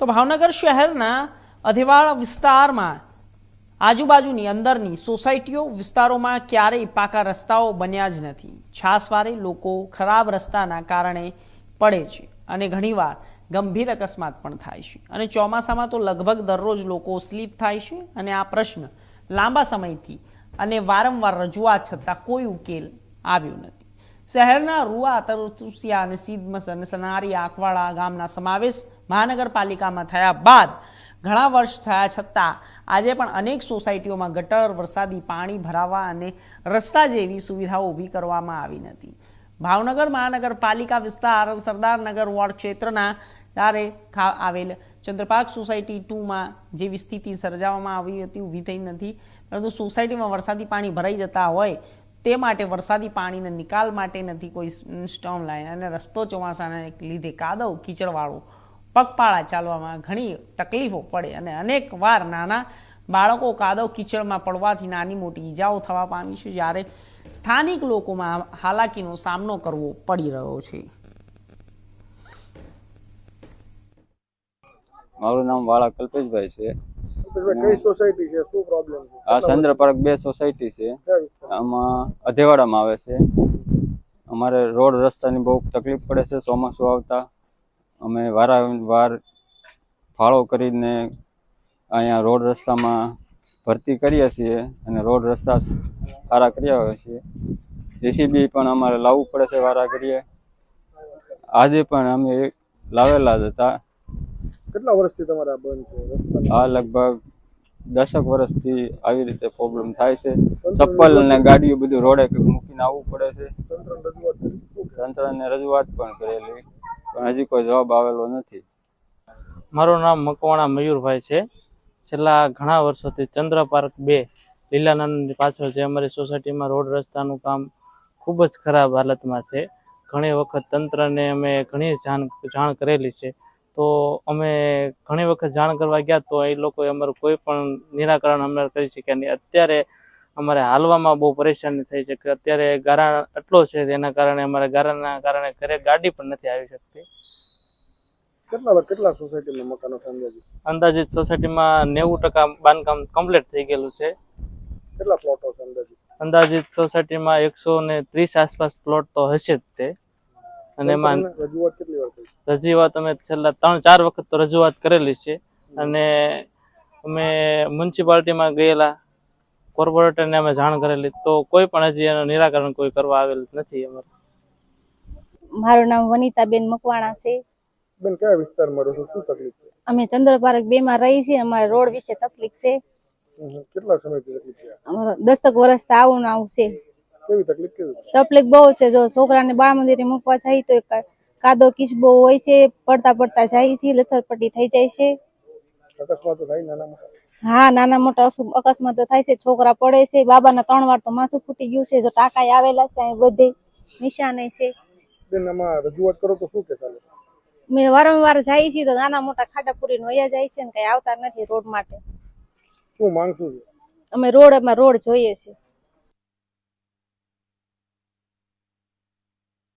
તો ભાવનગર શહેરના અધેવાડા વિસ્તારમાં, આજુબાજુની અંદરની સોસાયટીઓ વિસ્તારોમાં ક્યારેય પાકા રસ્તાઓ બન્યા જ નથી. છાસવારે લોકો ખરાબ રસ્તાના કારણે પડે છે અને ઘણીવાર ગંભીર અકસ્માત પણ થાય છે. અને ચોમાસામાં તો લગભગ દરરોજ લોકો સ્લીપ થાય છે અને આ પ્રશ્ન લાંબા સમયથી અને વારંવાર રજૂઆત છતાં કોઈ ઉકેલ આવ્યો નથી. શહેરના રૂઆ, તરતુસિયા અને સીધમસ અને સનારી આંકવાડા ગામના સમાવેશ મહાનગરપાલિકામાં થયા બાદ ઘણા વર્ષ થયા છતાં આજે પણ અનેક સોસાયટીઓમાં ગટર, વરસાદી પાણી ભરાવા અને રસ્તા જેવી સુવિધાઓ ઊભી કરવામાં આવી નથી. ભાવનગર મહાનગરપાલિકા વિસ્તાર સરદારનગર વોર્ડ ક્ષેત્રના ત્યારે આવેલ ચંદ્રપાક સોસાયટી ટુમાં જેવી સ્થિતિ સર્જાવવામાં આવી હતી, ઊભી થઈ નથી. પરંતુ સોસાયટીમાં વરસાદી પાણી ભરાઈ જતા હોય તે માટે વરસાદી પાણીના નિકાલ માટે નથી કોઈ સ્ટોમ લાઈન અને રસ્તો ચોમાસાને લીધે કાદવ, કીચડવાળો, પગપાળા ચાલવામાં ઘણી તકલીફો પડે અને અનેક વાર નાના બાળકો કાદવ, કીચડમાં પડવાથી નાની મોટી ઈજાઓ થવા પામી છે, જ્યારે સ્થાનિક લોકોમાં હાલાકીનો સામનો કરવો પડી રહ્યો છે. મારું નામ વાળા કલ્પેશભાઈ છે. કઈ સોસાયટી છે. શું પ્રોબ્લેમ છે? આ ચંદ્ર પાર્ક બે સોસાયટી છે. આમાં અધેવાડામાં આવે છે. અમારે રોડ રસ્તાની બહુ તકલીફ પડે છે ચોમાસું આવતા. અમે વારંવાર ફાળો કરીને અહીંયા રોડ રસ્તામાં ભરતી કરીએ છીએ અને રોડ રસ્તા સારા કર્યા હોય છીએ જેસીબી પણ અમારે લાવવું પડે છે વારા કરીએ આજે પણ અમે લાવેલા જ હતા. કેટલા વર્ષથી તમારે આ બંધ છે? આ લગભગ દસક વર્ષથી આવી રીતે પ્રોબ્લેમ થાય છે. ચપ્પલ અને ગાડીઓ બધું રોડે મૂકીને આવવું પડે છે? તંત્રને રજૂઆત પણ કરેલી. પણ હજી કોઈ જવાબ આવેલો નથી. મારું નામ મકવાણા મયુરભાઈ છે. છેલ્લા ઘણા વર્ષોથી ચંદ્ર પાર્ક બે લીલાનંદ પાછળ જે અમારી સોસાયટીમાં રોડ રસ્તાનું કામ ખૂબ જ ખરાબ હાલતમાં છે. ઘણી વખત તંત્રને અમે ઘણી જાણ જાણ કરેલી છે. તો અમે ઘણી વખત જાણ કરવા ગયા તો એ લોકોએ અમારું કોઈ પણ નિરાકરણ અમે કરી શક્યા નહીં. અત્યારે અમારે હાલવામાં બહુ પરેશાની થઈ છે કે અત્યારે ગારા એટલો છે તેના કારણે અમારે ગારાના કારણે ઘરે ગાડી પણ નથી આવી શકતી. કેટલા કેટલા સોસાયટીમાં મકાનો છે અંદાજે? અંદાજિત સોસાયટીમાં નેવું ટકા બાંધકામ કમ્પ્લીટ થઈ ગયેલું છે. કેટલા પ્લોટો છે અંદાજિત સોસાયટીમાં એકસો ને ત્રીસ આસપાસ પ્લોટ તો હશે જ તે. અને એમાં રજૂઆત કેટલી વાર રજૂઆત અમે છેલ્લા ત્રણ ચાર વખત તો રજૂઆત કરેલી છે. અને અમે મ્યુનિસિપાલિટીમાં ગયેલા કોર્પોરેટરને અમે જાણ કરેલી. તો કોઈ પણ હજી એનું નિરાકરણ કોઈ કરવા આવેલ નથી અમારે. મારું નામ વનિતાબેન મકવાણા છે. બેન કયા વિસ્તારમાં રહો છો? શું તકલીફ છે? અમે ચંદ્રપાર્ક બે માં રહી છીએ. અમારે રોડ વિશે તકલીફ છે. કેટલા સમયથી તકલીફ છે? અમારે દસક વર્ષથી આવું ને આવું છે. કેવી તકલીફ કેવી? તકલીફ બહુ છે. જો છોકરાને બાળ મંદિરે મૂકવા જાય તો કાદો કિસબો હોય છે પડતા પડતા જાય છે લથરપટ્ટી થઈ જાય છે. અકસ્માતો થાય નાના મોટા? હા નાના મોટા અકસ્માતો થાય છે. છોકરા પડે છે. બાબાના ત્રણ વાર તો માથું ફૂટી ગયું છે. જો ટાંકાએ આવેલા છે અહીં બધે નિશાને છે. બેન રજૂઆત કરો તો શું કે ચાલે મેં વારંવાર જાય છે તો નાના મોટા ખાડા પૂરીને વયા જાય છે ને કઈ આવતા નથી રોડ માટે. શું માંગશું અમે રોડ એમાં રોડ જોઈએ છે